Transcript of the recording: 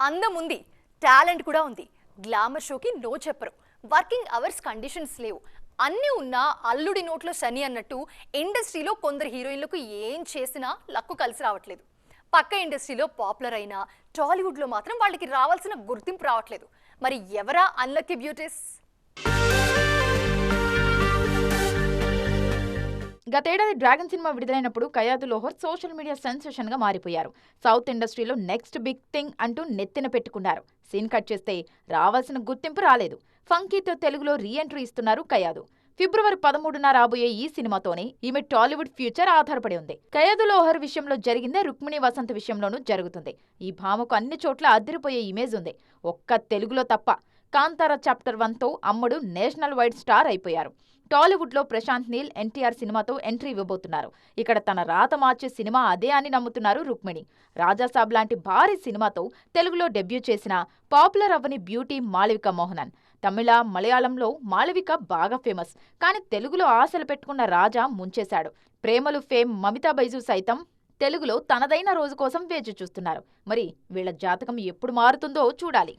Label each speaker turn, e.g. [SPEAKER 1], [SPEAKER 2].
[SPEAKER 1] అందం ఉంది టాలెంట్ కూడా ఉంది. గ్లామర్ షోకి నో చెప్పరు. వర్కింగ్ అవర్స్ కండిషన్స్ లేవు. అన్నీ ఉన్నా అల్లుడి నోట్లో శని అన్నట్టు ఇండస్ట్రీలో కొందరు హీరోయిన్లకు ఏం చేసినా లక్కు కలిసి రావట్లేదు. పక్క ఇండస్ట్రీలో పాపులర్ అయినా టాలీవుడ్లో మాత్రం వాళ్ళకి రావాల్సిన గుర్తింపు రావట్లేదు. మరి ఎవరా అన్లక్కీ బ్యూటీస్?
[SPEAKER 2] గతేడాది డ్రాగన్ సినిమా విడుదలైనప్పుడు కయాదు లోహర్ సోషల్ మీడియా సెన్సేషన్గా మారిపోయారు. సౌత్ ఇండస్ట్రీలో నెక్స్ట్ బిగ్ థింగ్ అంటూ నెత్తిన పెట్టుకున్నారు. సీన్ కట్ చేస్తే రావాల్సిన గుర్తింపు రాలేదు. ఫంకీతో తెలుగులో రీ ఎంట్రీ ఇస్తున్నారు కయాదు ఫిబ్రవరి పదమూడున రాబోయే ఈ సినిమాతోనే ఈమె టాలీవుడ్ ఫ్యూచర్ ఆధారపడి ఉంది. ఖయాదు లోహర్ విషయంలో జరిగిందే రుక్మిణి వసంత్ విషయంలోనూ జరుగుతుంది. ఈ భామకు అన్ని చోట్ల అదిరిపోయే ఇమేజ్ ఉంది. ఒక్క తెలుగులో తప్ప కాంతార చాప్టర్ వన్తో అమ్మడు నేషనల్ వైడ్ స్టార్ అయిపోయారు. టాలీవుడ్లో ప్రశాంత్ నీల్ ఎన్టీఆర్ సినిమాతో ఎంట్రీ ఇవ్వబోతున్నారు. ఇక్కడ తన రాత మార్చే సినిమా అదే అని నమ్ముతున్నారు రుక్మిణి. రాజాసాబ్ లాంటి భారీ సినిమాతో తెలుగులో డెబ్యూ చేసిన పాపులర్ అవ్వని బ్యూటీ మాళవిక మోహనన్. తమిళ మలయాళంలో మాళవిక బాగా ఫేమస్. కానీ తెలుగులో ఆశలు పెట్టుకున్న రాజా ముంచేశాడు. ప్రేమలు ఫేమ్ మమితా బైజు సైతం తెలుగులో తనదైన రోజు కోసం వేచి చూస్తున్నారు. మరి వీళ్ళ జాతకం ఎప్పుడు మారుతుందో చూడాలి.